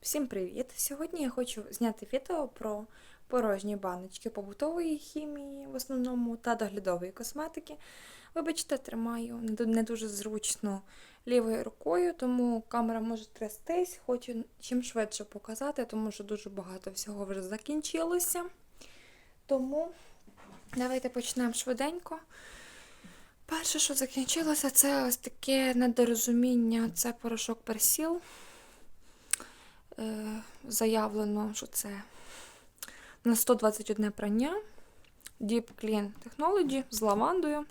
Всім привіт! Сьогодні я хочу зняти відео про порожні баночки побутової хімії в основному та доглядової косметики. Вибачте, тримаю не дуже зручно лівою рукою, тому камера може трястись. Хочу чим швидше показати, тому що дуже багато всього вже закінчилося. Тому давайте почнемо швиденько. Перше, що закінчилося, це ось таке недорозуміння. Це порошок персіл. Е, заявлено, що це на 121 прання Deep Clean Technology з лавандою.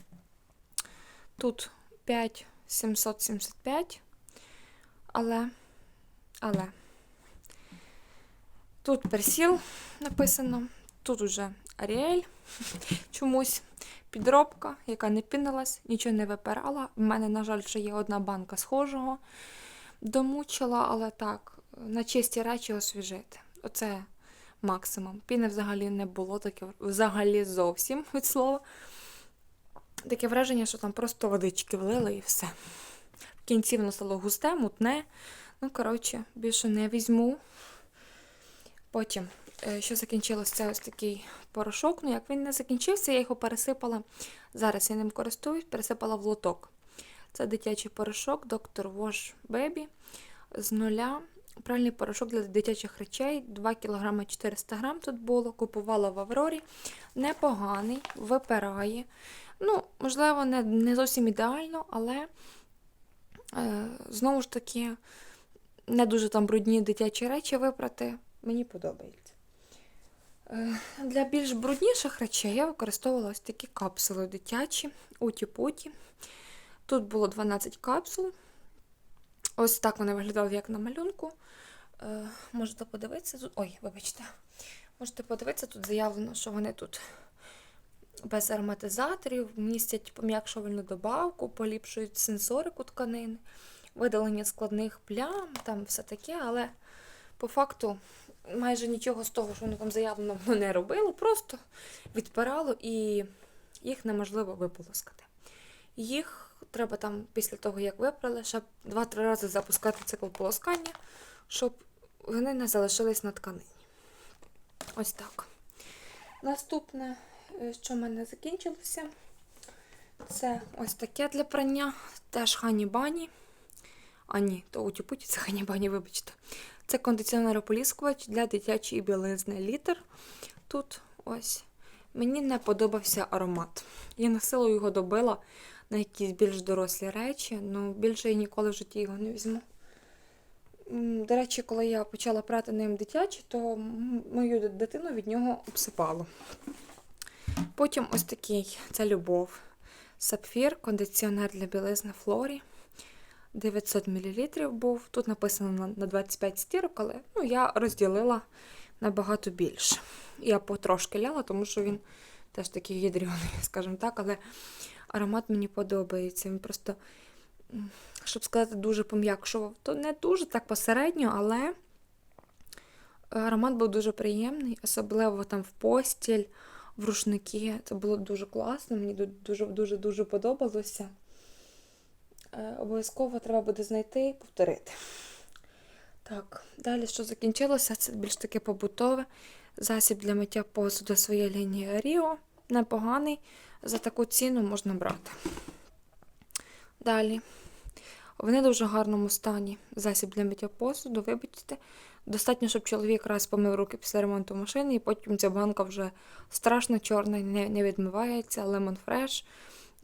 Тут 5775. Але, але тут персіл написано, тут уже Аріель чомусь підробка, яка не пінилась, нічого не випирала. В мене, на жаль, ще є одна банка схожого. Домучила, але так, на чисті речі освіжити. Оце максимум. Піни взагалі не було, таке взагалі зовсім від слова. Таке враження, що там просто водички влили і все. В кінці воно стало густе, мутне. Ну, коротше, більше не візьму. Потім, е, що закінчилось, це ось такий порошок. Ну, як він не закінчився, я його пересипала. Зараз я ним користуюсь, пересипала в лоток. Це дитячий порошок Dr. Wash Baby з нуля. Пральний порошок для дитячих речей 2 кг 400 г тут було. Купувала в Аврорі. Непоганий, випирає. Ну, можливо, не, не зовсім ідеально, але е, знову ж таки, не дуже там брудні дитячі речі випрати. Мені подобається. Е, для більш брудніших речей я використовувала ось такі капсули дитячі, уті-путі. Тут було 12 капсул. Ось так вони виглядали, як на малюнку. Е, можете подивитися тут. Ой, вибачте. Можете подивитися, тут заявлено, що вони тут без ароматизаторів, містять пом'якшувальну добавку, поліпшують сенсорику тканин, видалення складних плям, там все таке, але по факту майже нічого з того, що воно там заявлено, воно не робило, просто відпирало і їх неможливо виполоскати. Їх треба там після того, як випрали, ще 2-3 рази запускати цикл полоскання, щоб вони не залишились на тканині. Ось так. Наступне, е, що в мене закінчилося, це ось таке для прання. Теж хані бані. А ні, то у це хані бані, вибачте. Це кондиціонер-ополіскувач для дитячої білизни літр. Тут ось. Мені не подобався аромат. Я на силу його добила на якісь більш дорослі речі, ну більше я ніколи в житті його не візьму. До речі, коли я почала прати ним дитячі, то мою дитину від нього обсипало. Потім ось такий це любов. Сапфір, кондиціонер для білизни Флорі. 900 мл був. Тут написано на- на 25 стірок, але ну, я розділила набагато більше. Я потрошки ляла, тому що він теж такий ядрюний, скажімо так, але аромат мені подобається. Він просто, щоб сказати, дуже пом'якшував. То не дуже так посередньо, але аромат був дуже приємний, особливо там в постіль, в рушники. Це було дуже класно, мені дуже дуже дуже подобалося. Е, Обов'язково треба буде знайти і повторити. Так, далі, що закінчилося, це більш таке побутове. Засіб для миття посуду своєї лінії Ріо. Непоганий. За таку ціну можна брати. Далі. В дуже гарному стані. Засіб для миття посуду, вибачте. Достатньо, щоб чоловік раз помив руки після ремонту машини, і потім ця банка вже страшно чорна не, не відмивається. Lemon Fresh.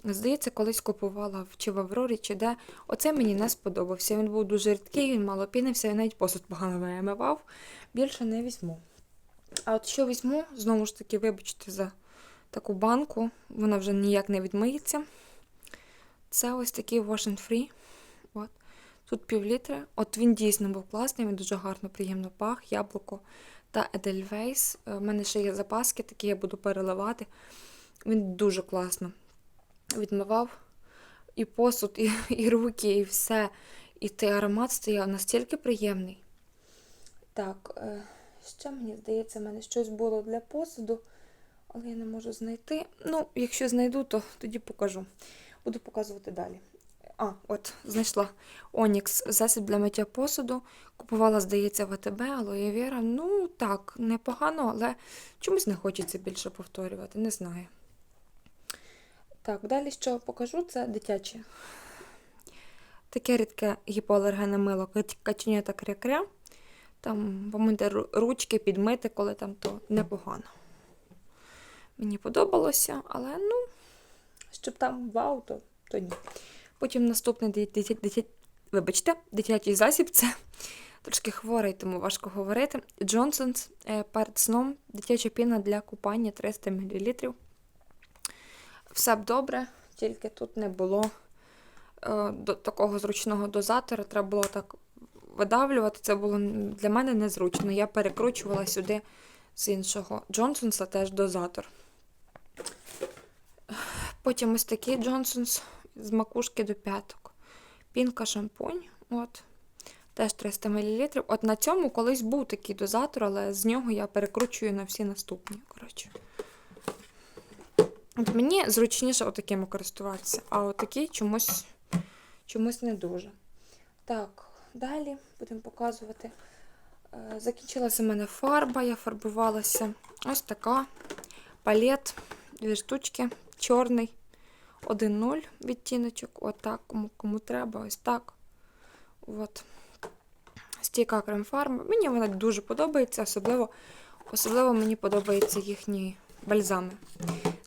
Здається, колись купувала чи в Аврорі, чи де. Оце мені не сподобався. Він був дуже рідкий, він мало пінився, і навіть посуд погано вимивав. Більше не візьму. А от що візьму, знову ж таки, вибачте за таку банку, вона вже ніяк не відмиється. Це ось такий Wash and Free. От. Тут пів літри. От він дійсно був класний, він дуже гарно, приємно пах, яблуко та Edelweiss. У мене ще є запаски, такі я буду переливати. Він дуже класно відмивав і посуд, і, і руки, і все. І той аромат стояв настільки приємний. Так, е, ще мені здається, в мене щось було для посуду, але я не можу знайти. Ну, якщо знайду, то тоді покажу. Буду показувати далі. А, от, знайшла Онікс засіб для миття посуду. Купувала, здається, в АТБ, алоє віра. Ну, так, непогано, але чомусь не хочеться більше повторювати, не знаю. Так, далі що покажу, це дитяче. Таке рідке гіпоалергенне мило кач- каченя та кря-кря. Там помити ручки, підмити, коли там то непогано. Мені подобалося, але ну, щоб там вау, то, то ні. Потім наступний дитя, дитя, вибачте, дитячий засіб це трошки хворий, тому важко говорити. Джонсонс е, перед сном дитяча піна для купання 300 мл. Все б добре, тільки тут не було е, до такого зручного дозатора. Треба було так видавлювати. Це було для мене незручно. Я перекручувала сюди з іншого Джонсонса теж дозатор. Потім ось такий Джонсонс з макушки до п'яток. Пінка шампунь. От. Теж 300 мл. От на цьому колись був такий дозатор, але з нього я перекручую на всі наступні. Коротше. От мені зручніше отакими користуватися, а отакий чомусь, чомусь не дуже. Так, далі будемо показувати. Е, Закінчилася в мене фарба, я фарбувалася. Ось така палет, дві штучки, чорний, 1-0 відтіночок. Отак, кому, кому треба, ось так. От. Стійка крем-фарба. Мені вона дуже подобається, особливо, особливо мені подобаються їхні бальзами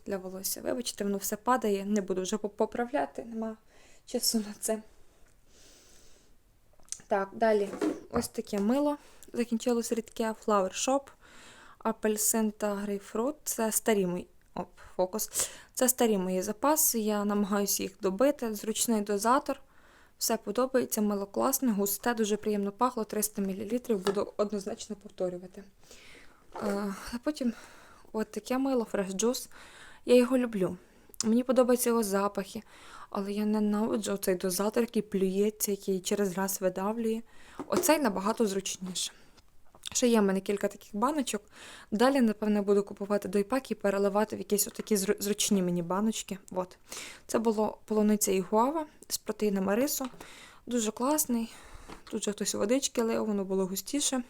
для волосся. Вибачте, воно все падає, не буду вже поправляти, нема часу на це. Так, далі ось таке мило. Закінчилось рідке Flower Shop, апельсин та грейпфрут. Це старі мої. Оп, фокус. Це старі мої запаси. Я намагаюся їх добити. Зручний дозатор. Все подобається, мило класне, густе, дуже приємно пахло, 300 мл, буду однозначно повторювати. Е, А потім от таке мило, Fresh Juice. Я його люблю. Мені подобаються його запахи, але я ненавиджу цей дозатор, який плюється, який через раз видавлює. Оцей набагато зручніше. Ще є в мене кілька таких баночок. Далі, напевне, буду купувати дойпак і переливати в якісь отакі зручні мені баночки. От. Це було полуниця і гуава з протеїном рису. Дуже класний. Тут же хтось водички лив, воно було густіше.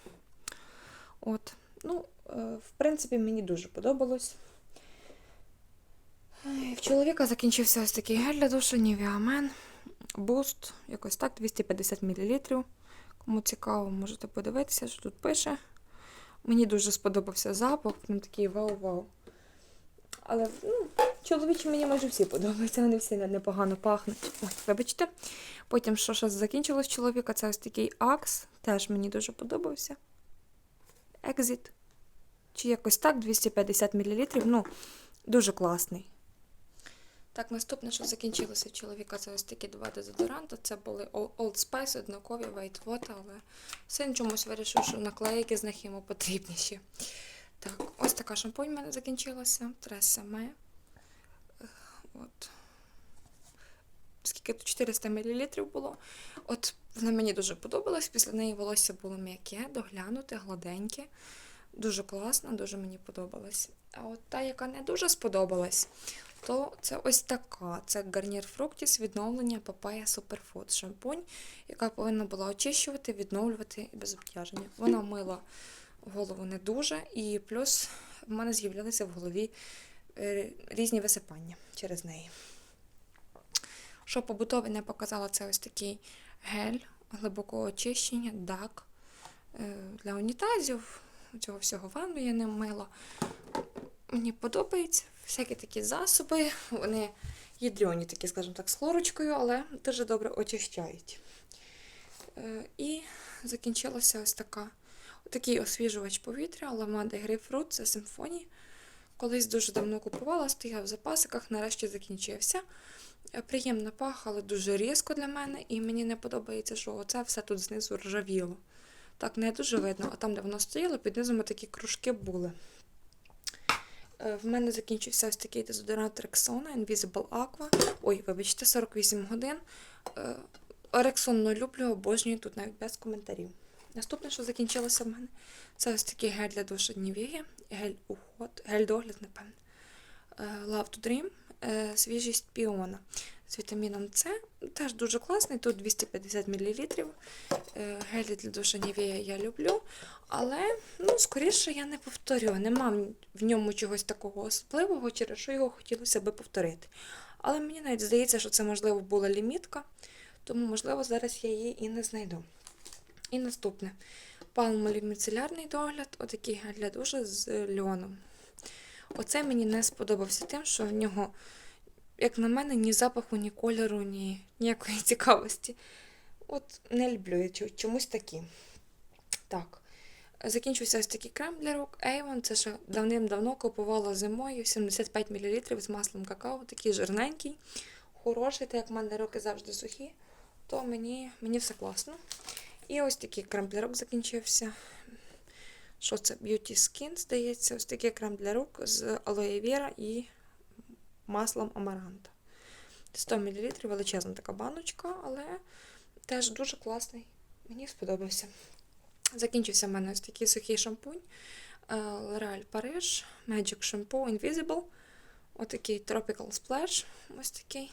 От. Ну, е, в принципі, мені дуже подобалось. В чоловіка закінчився ось такий гель для душу Nivea. Boost, якось так, 250 мл. Кому цікаво, можете подивитися, що тут пише. Мені дуже сподобався запах, прям такий вау-вау. Але ну, чоловічі мені майже всі подобаються, вони всі непогано пахнуть. Ой, вибачте. Потім, що ще закінчилось чоловіка, це ось такий Axe, теж мені дуже подобався. Exit. Чи якось так, 250 мл. Ну, дуже класний. Так, наступне, що закінчилося чоловіка, це ось такі два дезодоранти. Це були Old Spice, однакові White Water, але син чомусь вирішив, що наклейки з них йому потрібніші. Так, ось така шампунь в мене закінчилася. Тресеме. От. Скільки тут 400 мл було. От вона мені дуже подобалась. Після неї волосся було м'яке, доглянуте, гладеньке. Дуже класно, дуже мені подобалась. А от та, яка не дуже сподобалась, то це ось така. Це гарнір Fructis відновлення Papaya Superfood шампунь, яка повинна була очищувати, відновлювати без обтяження. Вона мила голову не дуже, і плюс в мене з'являлися в голові е, різні висипання через неї. Що побутове не показала, це ось такий гель глибокого очищення, дак е, для унітазів. Цього всього ванну я не мила. Мені подобаються всякі такі засоби. Вони ядрені такі, скажімо так, з хлорочкою, але дуже добре очищають. Е, І закінчилася ось така, такий освіжувач повітря, ламанда і грейпфрут, це симфонії. Колись дуже давно купувала, стояв в запасиках, нарешті закінчився. Е, Приємно пах, але дуже різко для мене, і мені не подобається, що оце все тут знизу ржавіло. Так, не дуже видно, а там, де воно стояло, під низом такі кружки були. Е, В мене закінчився ось такий дезодорант Rexona Invisible Aqua. Ой, вибачте, 48 годин. Не люблю, обожнюю тут навіть без коментарів. Наступне, що закінчилося в мене, це ось такий гель для душу Нівея, гель уход, гель догляд, напевно. Е, Love to Dream, е, свіжість піона. з вітаміном С. Теж дуже класний, тут 250 мл. Е, Гелі для душа Nivea я люблю. Але, ну, скоріше, я не повторюю. Нема в- ньому чогось такого особливого, через що його хотілося би повторити. Але мені навіть здається, що це, можливо, була лімітка, тому, можливо, зараз я її і не знайду. І наступне. Палмолі міцелярний догляд, отакий гель для душа з льоном. Оце мені не сподобався тим, що в нього, як на мене, ні запаху, ні кольору, ні ніякої цікавості. От не люблю я чомусь такі. Так. Закінчився ось такий крем для рук Avon. Це ще давним-давно купувала зимою 75 мл з маслом какао, такий жирненький, хороший, так як в мене руки завжди сухі, то мені, мені все класно. І ось такий крем для рук закінчився. Що це? Beauty Skin, здається, ось такий крем для рук з алоє віра і маслом амаранта. 100 мл, величезна така баночка, але теж дуже класний. Мені сподобався. Закінчився в мене ось такий сухий шампунь. е, L'Oréal Paris Magic Shampoo Invisible. Отакий Tropical Splash. Ось такий.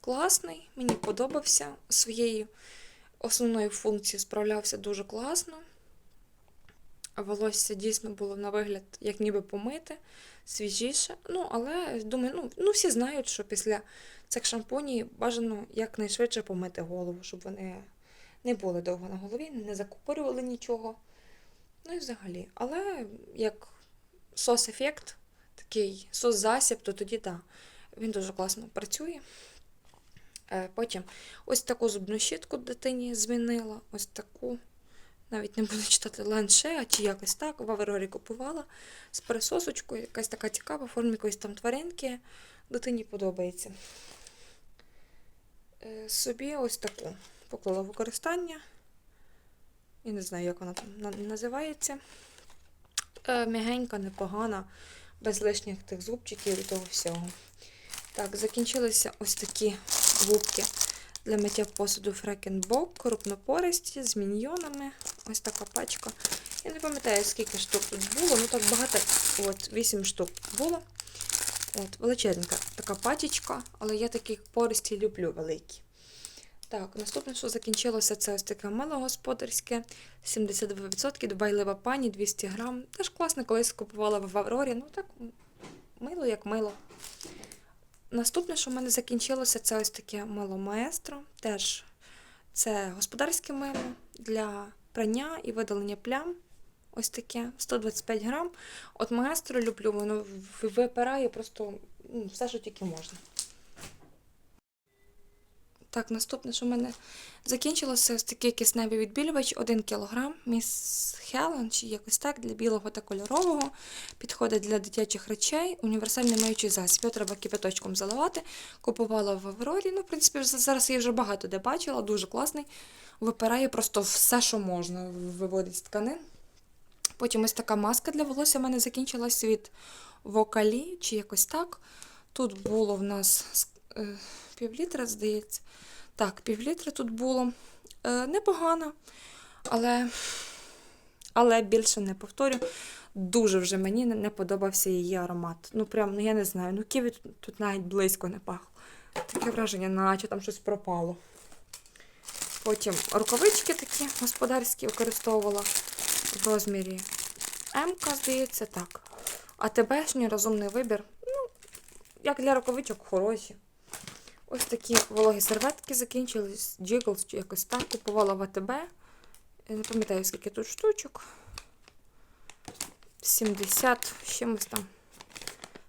Класний, мені подобався. Своєю основною функцією справлявся дуже класно. Волосся дійсно було на вигляд, як ніби помите, свіжіше. Ну, але думаю, ну, ну всі знають, що після цих шампунів бажано якнайшвидше помити голову, щоб вони не були довго на голові, не закупорювали нічого. Ну і взагалі. Але як сос-ефект, такий сос-засіб, то тоді так. Він дуже класно працює. Е, Потім ось таку зубну щітку дитині змінила. Ось таку, навіть не буду читати ланше, а чи якось так. В Аврорі купувала з присосочкою, якась така цікава, в формі якоїсь там тваринки. Дитині подобається. Е, Собі ось таку поклала в використання. Я не знаю, як вона там називається. Е, М'ягенька, непогана, без лишніх тих зубчиків і того всього. Так, закінчилися ось такі губки для миття посуду Фрекенбок, крупнопористі, з міньйонами. Ось така пачка. Я не пам'ятаю, скільки штук тут було, ну так багато, от, 8 штук було. От, величезненька така пачечка, але я такі пористі люблю великі. Так, наступне, що закінчилося, це ось таке мило господарське, 72%, дбайлива пані, 200 грам. Теж класно, колись купувала в Аврорі. Ну так, мило як мило. Наступне, що в мене закінчилося, це ось таке мило маестро. Теж це господарське мило для прання і видалення плям. Ось таке, 125 грам. От маестро люблю, воно випирає просто ну, все, що тільки можна. Так, наступне, що в мене закінчилося, ось такий кисневий відбілювач 1 кг. Міс Хелен, чи якось так, для білого та кольорового. Підходить для дитячих речей. Універсальний миючий засіб. Його треба кипяточком заливати. Купувала в Аврорі. Ну, в принципі, зараз я вже багато де бачила, дуже класний. Випирає просто все, що можна, виводить з тканин. Потім ось така маска для волосся в мене закінчилась від Вокалі, чи якось так. Тут було в нас півлітра, здається. Так, півлітра тут було. Е, непогано, але, але більше не повторю. Дуже вже мені не, подобався її аромат. Ну, прям, ну я не знаю, ну ківі тут, тут навіть близько не пахло. Таке враження, наче там щось пропало. Потім рукавички такі господарські використовувала в розмірі М, здається, так. А ТБшній розумний вибір. Ну, як для рукавичок хороші. Ось такі вологі серветки закінчились. Jiggles чи якось так. Купувала в АТБ. Не пам'ятаю, скільки тут штучок. 70 з чимось там.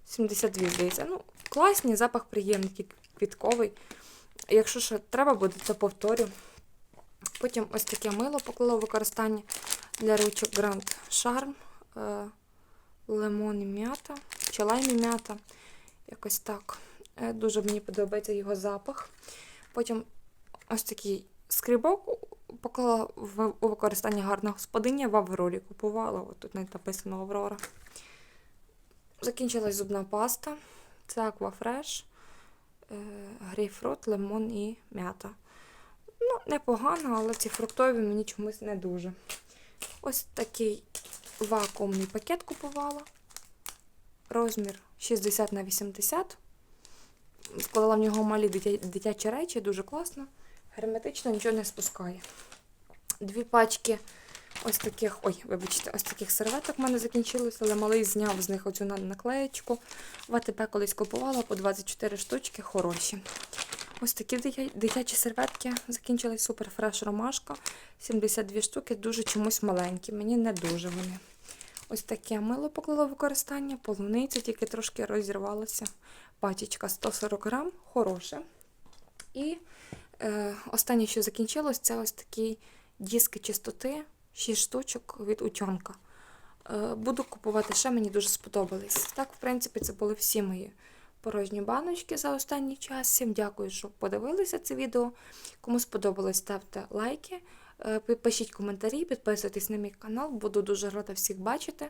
72, здається. Ну, класні, запах приємний, квітковий. Якщо що треба буде, то повторю. Потім ось таке мило поклала в використання для ручок Grand Charm. Е, лимон і м'ята, чи лайм і м'ята. Якось так. Е, Дуже мені подобається його запах. Потім ось такий скрібок поклала в, у використання гарна господиня в Аврорі. Купувала, от тут навіть написано Аврора. Закінчилась зубна паста. Це Aquafresh, е, грейпфрут, лимон і м'ята. Ну, непогано, але ці фруктові мені чомусь не дуже. Ось такий вакуумний пакет купувала. Розмір 60 на 80. Склала в нього малі дитя- дитячі речі, дуже класно. Герметично нічого не спускає. Дві пачки ось таких, ой, вибачте, ось таких серветок в мене закінчилося, але малий зняв з них оцю наклеєчку. В АТП колись купувала по 24 штучки, хороші. Ось такі дитячі серветки закінчились супер фреш ромашка. 72 штуки, дуже чомусь маленькі. Мені не дуже вони. Ось таке мило поклала використання, полуниця тільки трошки розірвалася. Пачечка 140 грам, хороше. І е, останнє, що закінчилось, це ось такі диски чистоти, 6 штучок від утьонка. Е, буду купувати ще, мені дуже сподобались. Так, в принципі, це були всі мої порожні баночки за останній час. Всім дякую, що подивилися це відео. Кому сподобалось, ставте лайки, пишіть коментарі, підписуйтесь на мій канал. Буду дуже рада всіх бачити.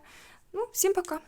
Ну, всім пока!